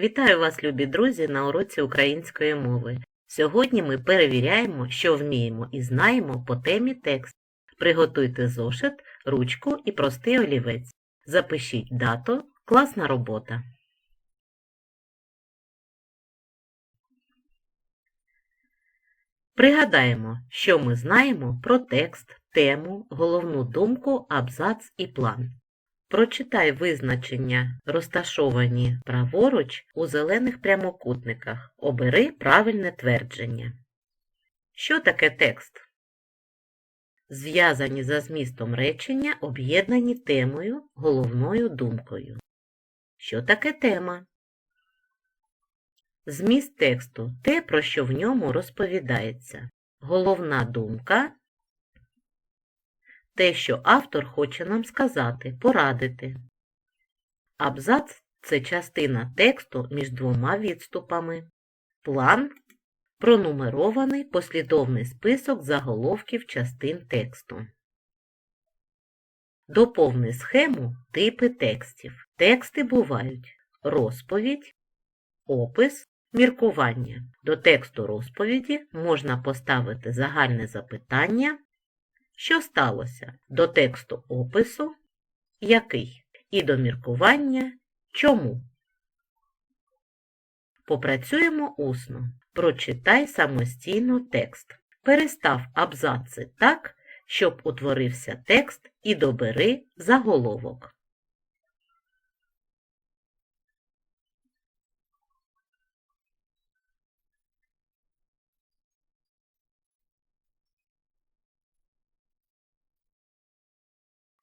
Вітаю вас, любі друзі, на уроці української мови. Сьогодні ми перевіряємо, що вміємо і знаємо по темі текст. Приготуйте зошит, ручку і простий олівець. Запишіть дату, класна робота. Пригадаємо, що ми знаємо про текст, тему, головну думку, абзац і план. Прочитай визначення, розташовані праворуч у зелених прямокутниках. Обери правильне твердження. Що таке текст? Зв'язані за змістом речення, об'єднані темою, головною думкою. Що таке тема? Зміст тексту те, про що в ньому розповідається. Головна думка те, що автор хоче нам сказати, порадити. Абзац це частина тексту між двома відступами. План пронумерований послідовний список заголовків частин тексту. Доповни схему типи текстів. Тексти бувають розповідь, опис, міркування. До тексту розповіді можна поставити загальне запитання що сталося до тексту опису, який, і до міркування чому. Попрацюємо усно. Прочитай самостійно текст. Перестав абзаци так, щоб утворився текст і добери заголовок.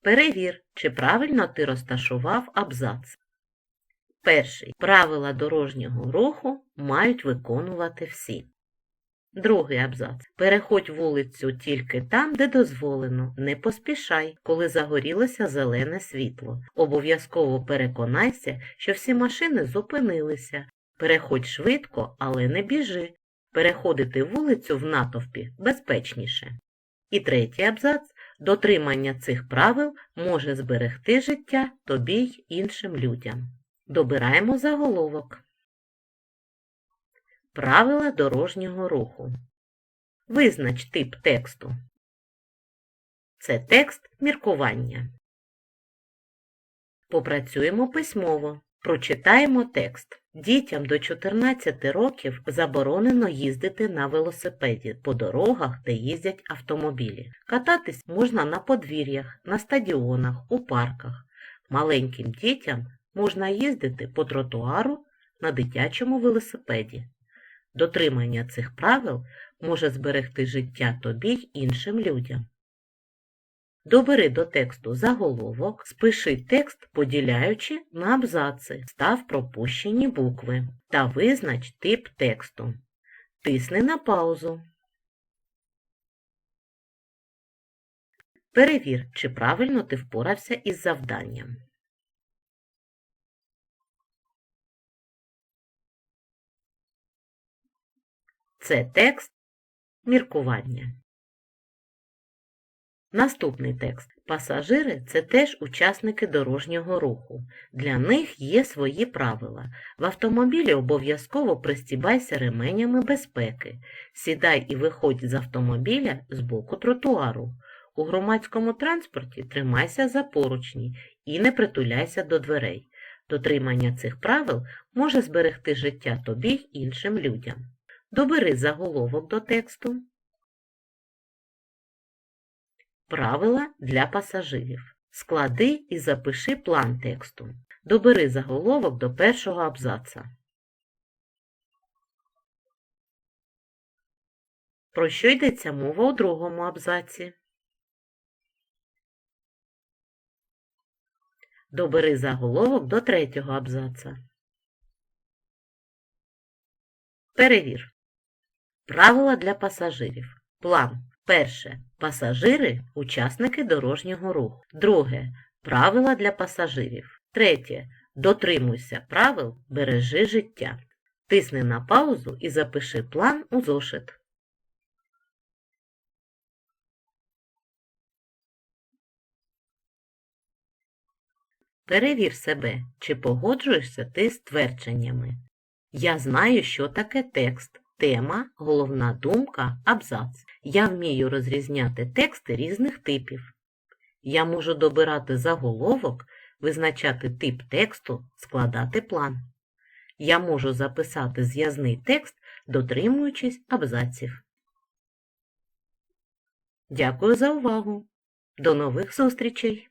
Перевір, чи правильно ти розташував абзац. Перший. Правила дорожнього руху мають виконувати всі. Другий абзац. Переходь вулицю тільки там, де дозволено. Не поспішай, коли загорілося зелене світло. Обов'язково переконайся, що всі машини зупинилися. Переходь швидко, але не біжи. Переходити вулицю в натовпі безпечніше. І третій абзац. Дотримання цих правил може зберегти життя тобі й іншим людям. Добираємо заголовок. Правила дорожнього руху. Визнач тип тексту. Це текст міркування. Попрацюємо письмово. Прочитаємо текст. Дітям до 14 років заборонено їздити на велосипеді по дорогах, де їздять автомобілі. Кататись можна на подвір'ях, на стадіонах, у парках. Маленьким дітям можна їздити по тротуару на дитячому велосипеді. Дотримання цих правил може зберегти життя тобі й іншим людям. Добери до тексту заголовок, спиши текст, поділяючи на абзаци, став пропущені букви та визнач тип тексту. Тисни на паузу. Перевір, чи правильно ти впорався із завданням. Це текст міркування. Наступний текст. Пасажири це теж учасники дорожнього руху. Для них є свої правила. В автомобілі обов'язково пристібайся ременями безпеки. Сідай і виходь з автомобіля з боку тротуару. У громадському транспорті тримайся за поручні і не притуляйся до дверей. Дотримання цих правил може зберегти життя тобі й іншим людям. Добери заголовок до тексту. Правила для пасажирів. Склади і запиши план тексту. Добери заголовок до першого абзаца. Про що йдеться мова у другому абзаці? Добери заголовок до третього абзаца. Перевір. Правила для пасажирів. План. Перше. Пасажири учасники дорожнього руху. Друге. Правила для пасажирів. Третє. Дотримуйся правил, бережи життя. Тисни на паузу і запиши план у зошит. Перевір себе, чи погоджуєшся ти з твердженнями. Я знаю, що таке текст, тема, головна думка, абзац. Я вмію розрізняти тексти різних типів. Я можу добирати заголовок, визначати тип тексту, складати план. Я можу записати зв'язний текст, дотримуючись абзаців. Дякую за увагу. До нових зустрічей!